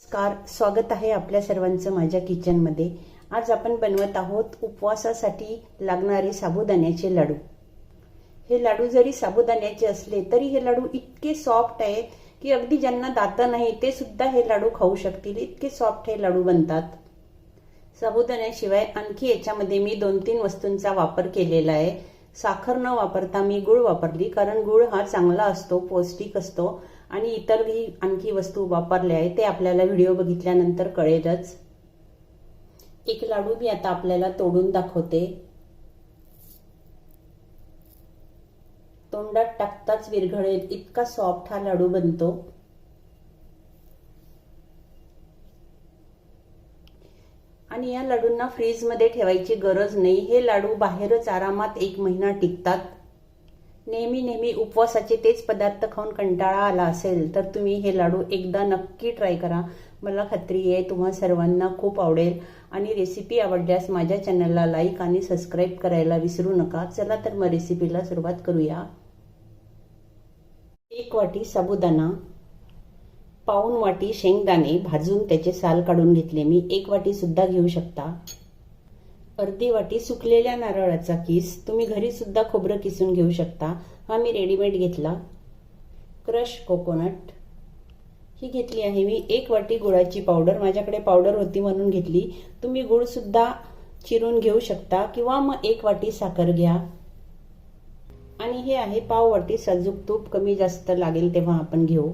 नमस्कार स्वागत आहे आपल्या सर्वांचं माझ्या किचनमध्ये. आज आपण बनवत आहोत उपवासासाठी लागणारे साबुदाण्याचे लाडू. हे लाडू जरी साबुदाण्याचे असले तरी हे लाडू इतके सॉफ्ट आहेत की अगदी ज्यांना दातं नाही ते सुद्धा हे लाडू खाऊ शकतील. इतके सॉफ्ट हे लाडू बनतात. साबुदाण्याशिवाय आणखी याच्यामध्ये मी दोन तीन वस्तूंचा वापर केलेला आहे. साखर न वापरता मी गुळ वापरली कारण गुळ हा चांगला असतो पौष्टिक असतो. आणि इतरही आणखी वस्तू वापरल्या आहे ते आपल्याला व्हिडिओ बघितल्यानंतर कळेलच. एक लाडू मी आता आपल्याला तोडून दाखवते. तोंडात टाकताच विरघळेल इतका सॉफ्ट हा लाडू बनतो. आणि या लाडूंना फ्रीजमध्ये ठेवायची गरज नाही. हे लाडू बाहेरच आरामात एक महिना टिकतात. नेहमी नेहमी उपवासाचे तेच पदार्थ खाऊन कंटाळा आला असेल तर तुम्ही हे लाडू एकदा नक्की ट्राय करा. मला खात्री आहे तुम्हा सर्वांना खूप आवडेल. आणि रेसिपी आवडल्यास माझ्या चॅनलला लाईक आणि सबस्क्राईब करायला विसरू नका. चला तर मग रेसिपीला सुरुवात करूया. एक वाटी साबुदाणा पाऊन वाटी शेंगदाणे भाजून त्याचे साल काढून घेतले. मी एक वाटी सुद्धा घेऊ शकता. अर्धी वाटी सुकलेल्या नारळाचा किस. तुम्ही घरी सुद्धा खोबरं किसून घेऊ शकता. हा मी रेडीमेड घेतला. Crush coconut. ही घेतली आहे मी. एक वाटी गुळाची पावडर. माझ्याकडे पावडर होती म्हणून घेतली. तुम्ही गुळसुद्धा चिरून घेऊ शकता किंवा मग एक वाटी साखर घ्या. आणि हे आहे पाव वाटी साजूक तूप. कमी जास्त लागेल तेव्हा आपण घेऊ.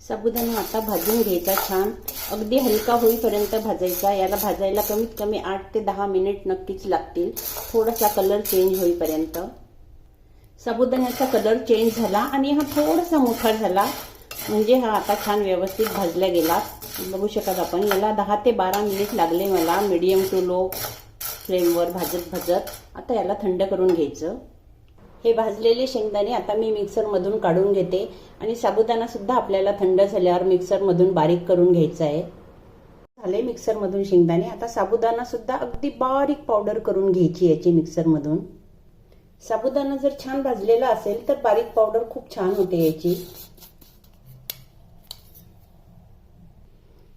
साबुदाणा आता भाजून घ्यायचा छान. अगदी हलका होईपर्यंत भाजायचा. याला भाजायला कमीत कमी आठ ते दहा मिनिट नक्कीच लागतील. थोडासा कलर चेंज होईपर्यंत. साबुदाण्याचा कलर चेंज झाला आणि हा थोडासा मोठा झाला. म्हणजे हा आता छान व्यवस्थित भाजला गेला. बघू शकत आपण याला दहा ते बारा मिनिट लागले मला. मीडियम टू लो फ्लेमवर भाजत भाजत आता याला थंड करून घ्यायचं. हे भाजलेले शेंगदाणे आता मी मिक्सरमधून काढून घेते. आणि साबुदाणा सुद्धा आपल्याला थंड झाल्यावर मिक्सरमधून बारीक करून घ्यायचा आहे. झाले मिक्सरमधून शेंगदाणे. आता साबुदाणा सुद्धा अगदी बारीक पावडर करून घ्यायची याची मिक्सरमधून. साबुदाणा जर छान भाजलेला असेल तर बारीक पावडर खूप छान होते याची.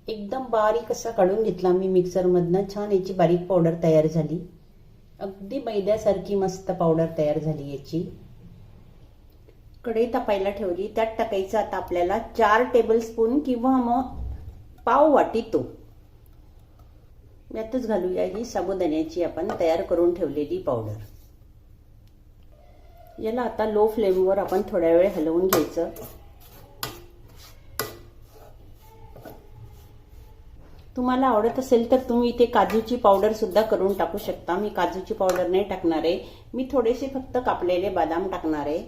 एकदम बारीक असा काढून घेतला मी मिक्सरमधनं. छान याची बारीक पावडर तयार झाली. अगदी मैद्यासारखी मस्त पावडर तयार झाली याची. कढई तापायला ठेवली. त्यात टाकायचं आता आपल्याला चार टेबलस्पून किंवा मग पाव वाटी तो यातच घालूया ही साबुदाण्याची आपण तयार करून ठेवलेली पावडर याला आता लो फ्लेमवर आपण थोड्या वेळ हलवून घ्यायचं. तुम्हाला आवडत असेल तर तुम्ही इथे काजूची पावडर सुद्धा करून टाकू शकता. मी काजूची पावडर नाही टाकणार आहे. मी थोडेसे फक्त कापलेले बदाम टाकणार आहे.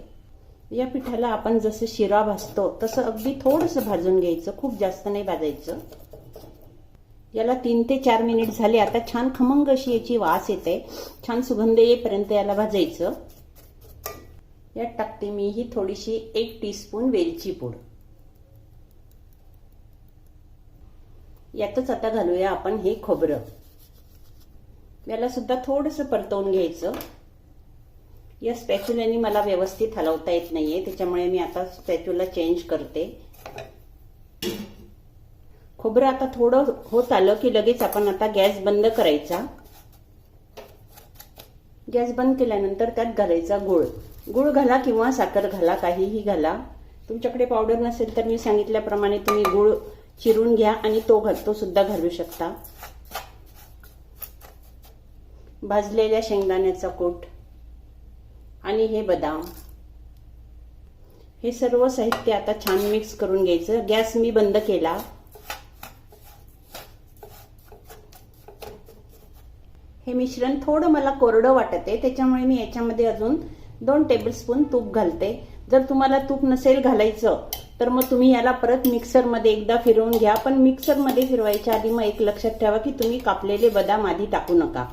या पिठाला आपण जसं शिरा भाजतो तसं अगदी थोडंसं भाजून घ्यायचं. खूप जास्त नाही भाजायचं. याला तीन ते चार मिनिट झाले. आता छान खमंग अशी याची वास येते. छान सुगंध येईपर्यंत याला भाजायचं. यात टाकते मी ही थोडीशी एक टीस्पून वेलची पूड. यातच आता घालूया आपण हे खोबरं. याला सुद्धा थोडंसं परतवून घ्यायचं. या स्पॅच्युलाने मला व्यवस्थित हलवता येत नाहीये त्याच्यामुळे मी आता स्पॅच्युला चेंज करते. खोबरं आता थोडं होत आलं की लगेच आपण आता गॅस बंद करायचा. गॅस बंद केल्यानंतर त्यात घालायचा गुळ. गुळ घाला किंवा साखर घाला काहीही घाला. तुमच्याकडे पावडर नसेल तर मी सांगितल्याप्रमाणे तुम्ही गुळ चिरून घ्या आणि तो तो सुद्धा घालू शकता. भाजलेल्या शेंगदाण्याचा कोट आणि हे बदाम. हे सर्व साहित्य आता छान मिक्स करून घ्यायचं. गॅस मी बंद केला. हे मिश्रण थोडं मला कोरडं वाटत आहे. त्याच्यामुळे मी याच्यामध्ये अजून दोन टेबलस्पून तूप घालते. जर तुम्हाला तूप नसेल घालायचं तर मग तुम्ही याला परत मिक्सरमध्ये एकदा फिरवून घ्या. पण मिक्सरमध्ये फिरवायच्या आधी मग एक लक्षात ठेवा की तुम्ही कापलेले बदाम आधी टाकू नका.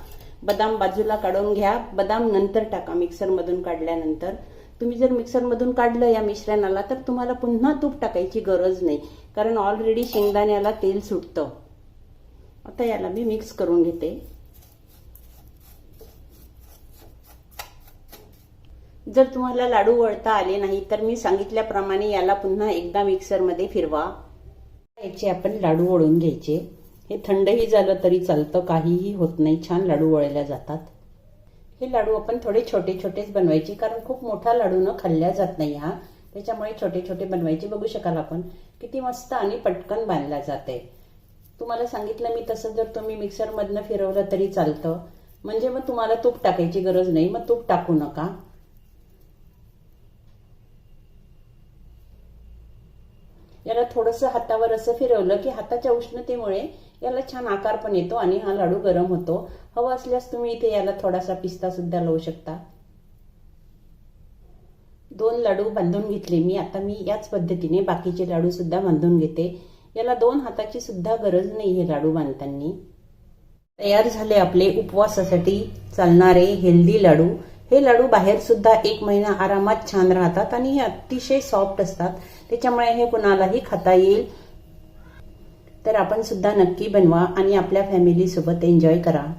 बदाम बाजूला काढून घ्या. बदाम नंतर टाका मिक्सरमधून काढल्यानंतर. तुम्ही जर मिक्सरमधून काढलं या मिश्रणाला तर तुम्हाला पुन्हा तूप टाकायची गरज नाही. कारण ऑलरेडी शेंगदाण्याला तेल सुटतं. आता याला मी मिक्स करून घेते. जर तुम्हाला लाडू वळता आले नाही तर मी सांगितल्याप्रमाणे याला पुन्हा एकदा मिक्सरमध्ये फिरवा. याचे आपण लाडू वळून घ्यायचे. हे थंडही झालं तरी चालतं काहीही होत नाही. छान लाडू वळल्या जातात. हे लाडू आपण थोडे छोटे छोटेच बनवायचे कारण खूप मोठा लाडू न खाल्ल्या जात नाही हा. त्याच्यामुळे छोटे छोटे बनवायचे. बघू शकाल आपण किती मस्त आणि पटकन बांधला जाते. तुम्हाला सांगितलं मी तसं जर तुम्ही मिक्सरमधनं फिरवलं तरी चालतं. म्हणजे मग तुम्हाला तूप टाकायची गरज नाही. मग तूप टाकू नका. याला थोडंसं हातावर असं फिरवलं की हाताच्या उष्णतेमुळे याला छान आकार पण येतो आणि हा लाडू गरम होतो. हवा असल्यास तुम्ही इथे याला थोडासा पिस्ता सुद्धा लावू शकता. दोन लाडू बांधून घेतले. मी आता मी याच पद्धतीने बाकीचे लाडू सुद्धा बांधून घेते. याला दोन हाताची सुद्धा गरज नाही हे लाडू बांधताना. तयार झाले आपले उपवासासाठी चालणारे हेल्दी लाडू. हे लाडू बाहेर सुद्धा एक महिना आरामात छान राहतात आणि हे अतिशय सॉफ्ट असतात. त्याच्यामुळे हे कुणालाही खाता येईल. तर आपण सुद्धा नक्की बनवा आणि आपल्या फॅमिली सोबत एन्जॉय करा.